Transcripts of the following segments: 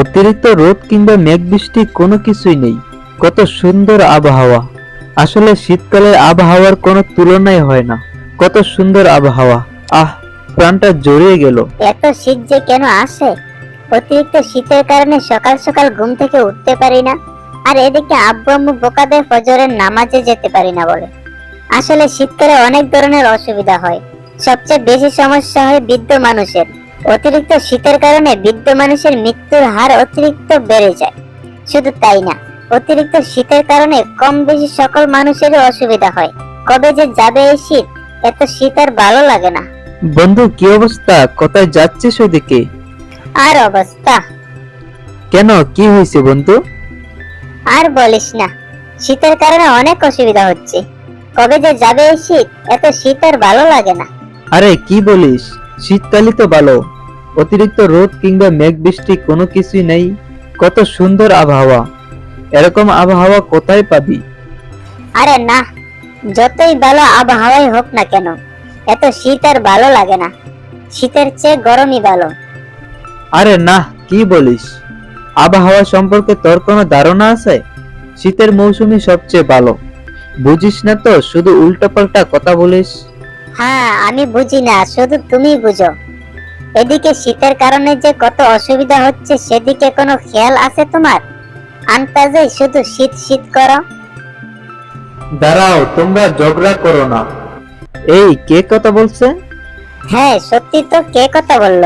অতিরিক্ত রোদ কিংবা মেঘ বৃষ্টি কোনো কিছুই নেই। কত সুন্দর আবহাওয়া। আসলে শীতকালের আবহাওয়ার কোনো তুলনাই হয় না। কত সুন্দর আবহাওয়া। আহ, প্রাণটা জড়িয়ে গেল। এত শীত যে কেন আসে? অতিরিক্ত শীতের কারণে সকাল সকাল ঘুম থেকে উঠতে পারি না, আর এদিকে আব্বু আম্মু বোকাদের ফজরের নামাজে যেতে পারি না বলে। আসলে শীতকালে অনেক ধরনের অসুবিধা হয়। সবচেয়ে বেশি সমস্যা হয় বৃদ্ধ মানুষের। অতিরিক্ত শীতের কারণে বৃদ্ধ মানুষের মৃত্যুর হার অতিরিক্ত বেড়ে যায়। শুধু তাই না অতিরিক্ত শীতের কারণে কম বেশি সকল মানুষেরই অসুবিধা হয়। কবে যে যাবে এই শীত এত শীত আর ভালো লাগে না। বন্ধু কি অবস্থা? কোথায় যাচ্ছিস ওদিকে আর অবস্থা? কেন কি হয়েছে বন্ধু? আর বলিস না শীতের কারণে অনেক অসুবিধা হচ্ছে। কবে যে যাবে এই শীত এত শীত আর ভালো লাগে না। আরে কি বলিস? শীতকালই তো ভালো। অতিরিক্ত রোদ কিংবা মেঘ বৃষ্টি কোনো কিছুই নেই। কত সুন্দর আবহাওয়া। এরকম আবহাওয়া কোথায় পাবি? আরে না যতই ভালো আবহাওয়াই হোক না কেন এত শীত আর ভালো লাগে না। শীতের চেয়ে গরমই ভালো। আরে না কি বলিস? আবহাওয়া সম্পর্কে তোর কোনো ধারণা আছে? শীতের মৌসুমই সবচেয়ে ভালো। বুঝিস না তো শুধু উল্টোপাল্টা কথা বলিস। হ্যাঁ আমি বুঝি না শুধু তুমি বুঝো। এদিকে শীতের কারণে যে কত অসুবিধা হচ্ছে সেদিকে কোনো খেয়াল আছে তোমার? আন্তাজে শুধু শীত শীত করো। দাঁড়াও তোমরা ঝগড়া করো না। এই কে কথা বলছে? হ্যাঁ সত্যি তো কে কথা বলল?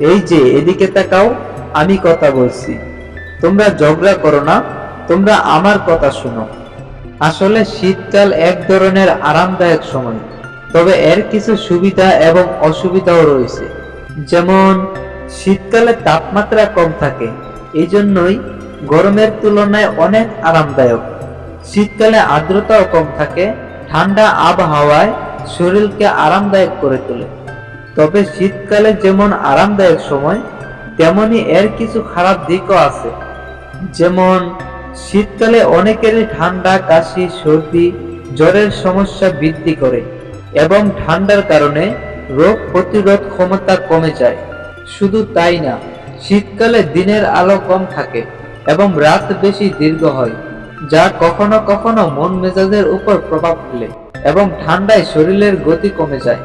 এই যে এদিকে তাকাও আমি কথা বলছি। তোমরা ঝগড়া করো না তোমরা আমার কথা শোনো। আসলে শীতকাল এক ধরনের আরামদায়ক সময়। তবে এর কিছু সুবিধা এবং অসুবিধাও রয়েছে। যেমন, শীতকালে তাপমাত্রা কম থাকে এই জন্যই গরমের তুলনায় অনেক আরামদায়ক। শীতকালে আর্দ্রতাও কম থাকে, ঠান্ডা আবহাওয়ায় শরীরকে আরামদায়ক করে তোলে। তবে শীতকালে যেমন আরামদায়ক সময়, তেমনি এর কিছু খারাপ দিকও আছে। যেমন, শীতকালে অনেকেরই ঠান্ডা, কাশি, সর্দি, জ্বরের সমস্যা বৃদ্ধি করে। এবং ঠান্ডার কারণে রোগ প্রতিরোধ ক্ষমতা কমে যায়। শুধু তাই না, শীতকালে দিনের আলো কম থাকে এবং রাত বেশি দীর্ঘ হয়, যা কখনো কখনো মন মেজাজের উপর প্রভাব ফেলে এবং ঠান্ডায় শরীরের গতি কমে যায়,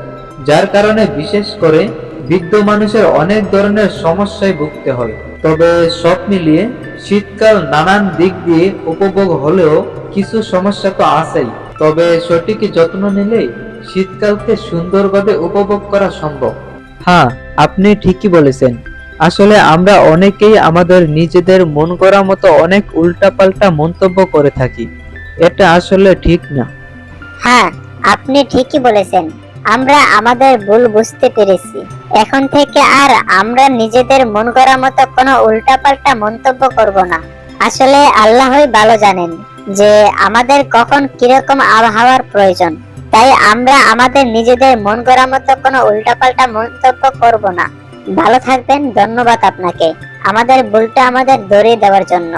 যার কারণে বিশেষ করে বৃদ্ধ মানুষের অনেক ধরনের সমস্যায় ভুগতে হয়। তবে সব মিলিয়ে শীতকাল নানান দিক দিয়ে উপভোগ হলেও কিছু সমস্যা তো আছেই। তবে সঠিক যত্ন নিলেই শীতকালকে সুন্দরভাবে উপভোগ করা সম্ভব। হ্যাঁ আপনি ঠিকই বলেছেন। আসলে আমরা অনেকেই আমাদের নিজেদের মন করা মতো অনেক উল্টাপাল্টা মন্তব্য করে থাকি। এটা আসলে ঠিক না। হ্যাঁ আপনি ঠিকই বলেছেন। আমরা আমাদের ভুল বুঝতে পেরেছি। এখন থেকে আর আমরা নিজেদের মন করা মতো কোনো উল্টাপাল্টা মন্তব্য করব না। আসলে আল্লাহই ভালো জানেন। যে আমাদের কখন কীরকম আবহাওয়ার প্রয়োজন। তাই আমরা আমাদের নিজেদের মন করার মতো কোনো উল্টাপাল্টা মন্তব্য করব না। ভালো থাকবেন, ধন্যবাদ আপনাকে। আমাদের ভুলটা আমাদের ধরে দেওয়ার জন্য।